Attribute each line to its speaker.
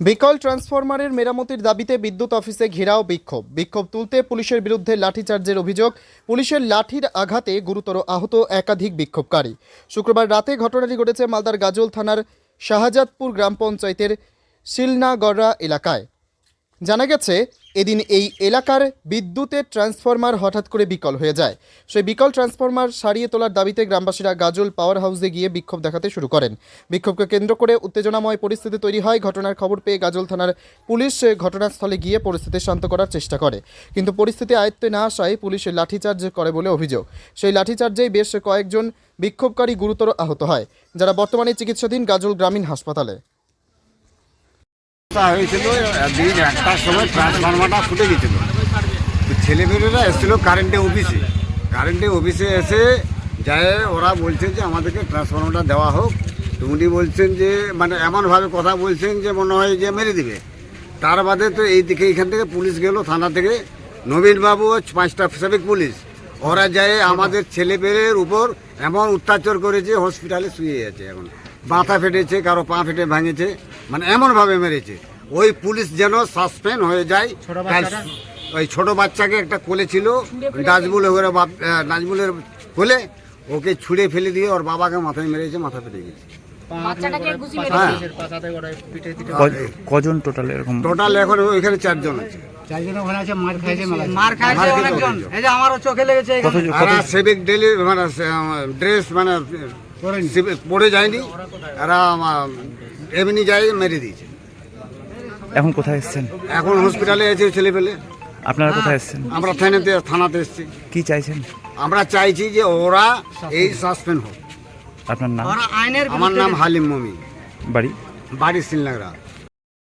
Speaker 1: বিকল ট্রান্সফরমারের মেরামতির দাবিতে বিদ্যুৎ অফিসে ঘেরাও বিক্ষোভ। বিক্ষোভ তুলতে পুলিশের বিরুদ্ধে লাঠিচার্জের অভিযোগ। পুলিশের লাঠির আঘাতে গুরুতর আহত একাধিক বিক্ষোভকারী। শুক্রবার রাতে ঘটনাটি ঘটেছে মালদার গাজল থানার শাহজাদপুর গ্রাম পঞ্চায়েতের শিলনাগড়া এলাকায়। জানা গেছে এদিন এই এলাকার বিদ্যুতের ট্রান্সফরমার হঠাৎ করে বিকল হয়ে যায়। সেই বিকল ট্রান্সফরমার সারিয়ে তোলার দাবিতে গ্রামবাসীরা গাজল পাওয়ার হাউসে গিয়ে বিক্ষোভ দেখাতে শুরু করেন। বিক্ষোভকে কেন্দ্র করে উত্তেজনাময় পরিস্থিতি তৈরি হয়। ঘটনার খবর পেয়ে গাজল থানার পুলিশ ঘটনাস্থলে গিয়ে পরিস্থিতি শান্ত করার চেষ্টা করে। কিন্তু পরিস্থিতি আয়ত্তে না আসায় পুলিশ লাঠিচার্জ করে বলে অভিযোগ। সেই লাঠিচার্জেই বেশ কয়েকজন বিক্ষোভকারী গুরুতর আহত হয়, যারা বর্তমানে চিকিৎসাধীন গাজল গ্রামীণ হাসপাতালে।
Speaker 2: হয়েছিল দিন একটার সময় ট্রান্সফরমারটা ফুটে গেছিল। তো ছেলেমেয়েরা এসেছিল কারেন্টে অফিসে কারেন্টে অফিসে এসে যায়, ওরা বলছে যে আমাদেরকে ট্রান্সফরমারটা দেওয়া হোক। তো উনি বলছেন যে মানে এমনভাবে কথা বলছেন যে মনে হয় যে মেরে দিবে। তার বাদে তো এই দিকে এইখান থেকে পুলিশ গেল, থানা থেকে। নবীনবাবু পাঁচটা ট্রাফিক পুলিশ। ওরা যায় আমাদের ছেলেমেয়ের উপর এমন অত্যাচার করেছে হসপিটালে শুয়ে আছে এখন। মাথা ফেটেছে, কারও পা ফেটে ভাঙেছে মানে এমনভাবে মেরেছে। ওই পুলিশ যেন সাসপেন্ড হয়ে যায়। ওই ছোট বাচ্চাকে একটা কোলে ছিল নাজমুল ওর বাপ নাজমুলের কোলে ওকে ছুঁড়ে ফেলে দিয়ে ওর বাবাকে মাথায় মেরেছে মাথা ফেটে গেছে।
Speaker 3: বাচ্চাটাকে
Speaker 2: হ্যাঁ।
Speaker 4: কজন টোটাল এরকম?
Speaker 2: টোটাল এখন ওইখানে চারজন আছে।
Speaker 3: মার খাইছে
Speaker 2: মার খেয়েছে
Speaker 3: অনেকজন
Speaker 2: অনেকজন।
Speaker 3: এই যে আমারও চোখে লেগেছে
Speaker 4: কত
Speaker 2: আর সেভিক ডেলি মানে ড্রেস মানে পরে যায়নি। এরা এমনি যায় মেরে দিয়েছে।
Speaker 4: এখন কোথায় এসেছেন?
Speaker 2: এখন হসপিটালে এসে ছেলে পেলে
Speaker 4: আপনারা কোথায় এসেছেন?
Speaker 2: আমরা থানাতে থানাতে এসেছি।
Speaker 4: কি চাইছেন?
Speaker 2: আমরা চাইছি যে ওরা এই সাসপেন্ড হোক।
Speaker 4: আপনার নাম?
Speaker 2: আমার নাম হালিম মমি
Speaker 4: বাড়ি?
Speaker 2: বাড়ি শ্রীনগরা